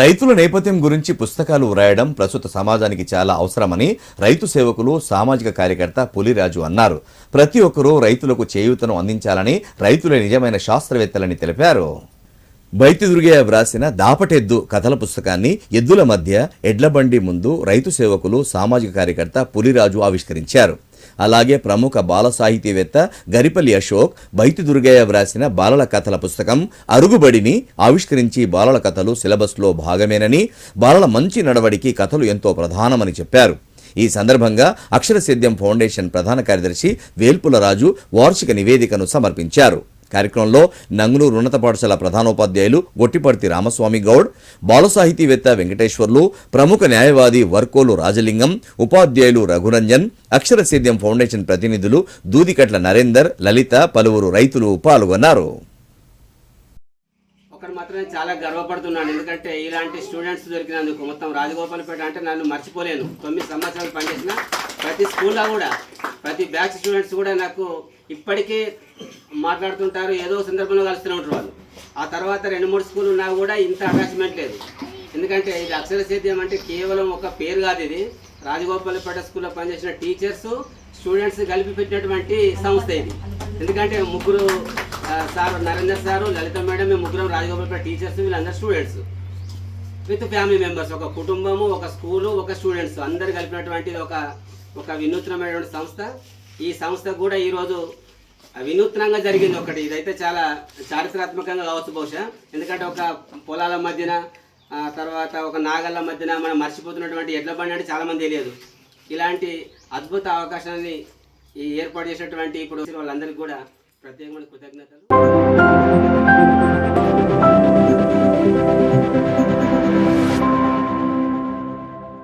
రైతుల నేపథ్యం గురించి పుస్తకాలు వ్రాయడం ప్రస్తుత సమాజానికి చాలా అవసరమని రైతు సేవకులు సామాజిక కార్యకర్త పులిరాజు అన్నారు. ప్రతి ఒక్కరూ రైతులకు చేయూతను అందించాలని రైతులే నిజమైన శాస్త్రవేత్తలని తెలిపారు. బైతి దుర్గయ్య వ్రాసిన దాపటెద్దు కథల పుస్తకాన్ని ఎద్దుల మధ్య ఎడ్లబండి ముందు రైతు సేవకులు సామాజిక కార్యకర్త పులిరాజు ఆవిష్కరించారు. అలాగే ప్రముఖ బాల సాహితీవేత్త గరిపల్లి అశోక్ బైతి దుర్గయ్య వ్రాసిన బాలల కథల పుస్తకం అరుగుబడిని ఆవిష్కరించి బాలల కథలు సిలబస్లో భాగమేనని బాలల మంచి నడవడికి కథలు ఎంతో ప్రధానమని చెప్పారు. ఈ సందర్భంగా అక్షర సిద్ధ్యం ఫౌండేషన్ ప్రధాన కార్యదర్శి వేల్పుల రాజు వార్షిక నివేదికను సమర్పించారు. కార్యక్రమంలో నంగునూరు ఉన్నత పాఠశాల ప్రధానోపాధ్యాయులు గొట్టిపర్తి రామస్వామి గౌడ్ బాలసాహితీవేత్త వెంకటేశ్వర్లు ప్రముఖ న్యాయవాది వర్కోలు రాజలింగం ఉపాధ్యాయులు రఘురంజన్ అక్షర సేద్యం ఫౌండేషన్ ప్రతినిధులు దూదికట్ల నరేందర్ లలిత పలువురు రైతులు పాల్గొన్నారు. ఒకటి మాత్రం చాలా గర్వపడుతున్నాను. ఎందుకంటే ఇలాంటి స్టూడెంట్స్ దొరికినందుకు మొత్తం రాజగోపాలపేట అంటే నన్ను మర్చిపోలేను. తొమ్మిది సంవత్సరాలు పనిచేసిన ప్రతి స్కూల్లో కూడా ప్రతి బ్యాచ్ స్టూడెంట్స్ కూడా నాకు ఇప్పటికీ మాట్లాడుతుంటారు ఏదో సందర్భంలో కలుస్తూనే ఉంటారు వాళ్ళు. ఆ తర్వాత రెండు మూడు స్కూల్ ఉన్నా కూడా ఇంత అటాచ్మెంట్ లేదు. ఎందుకంటే ఇది అక్షర సేద్యం అంటే కేవలం ఒక పేరు కాదు ఇది. రాజగోపాలపేట స్కూల్లో పనిచేసిన టీచర్స్ స్టూడెంట్స్ కలిపి పెట్టినటువంటి సంస్థ ఇది. ఎందుకంటే ముగ్గురు sir Narender sir Lalitha madam మేము ముగ్గురం రాజగోపాలపేట టీచర్స్ వీళ్ళందరూ స్టూడెంట్స్. విత్ ఫ్యామిలీ మెంబర్స్ ఒక కుటుంబము ఒక స్కూలు ఒక స్టూడెంట్స్ అందరు కలిపినటువంటి ఒక ఒక వినూత్నమైనటువంటి సంస్థ. ఈ సంస్థ కూడా ఈరోజు వినూత్నంగా జరిగింది ఒకటి. ఇదైతే చాలా చారిత్రాత్మకంగా కావచ్చు బహుశా. ఎందుకంటే ఒక పొలాల మధ్యన తర్వాత ఒక నాగళ్ళ మధ్యన మనం మర్చిపోతున్నటువంటి ఎడ్ల బండి అంటే చాలామంది తెలియదు. ఇలాంటి అద్భుత అవకాశాన్ని ఈ ఏర్పాటు చేసినటువంటి ఇప్పుడు వాళ్ళందరికీ కూడా ప్రత్యేకమైన కృతజ్ఞతలు.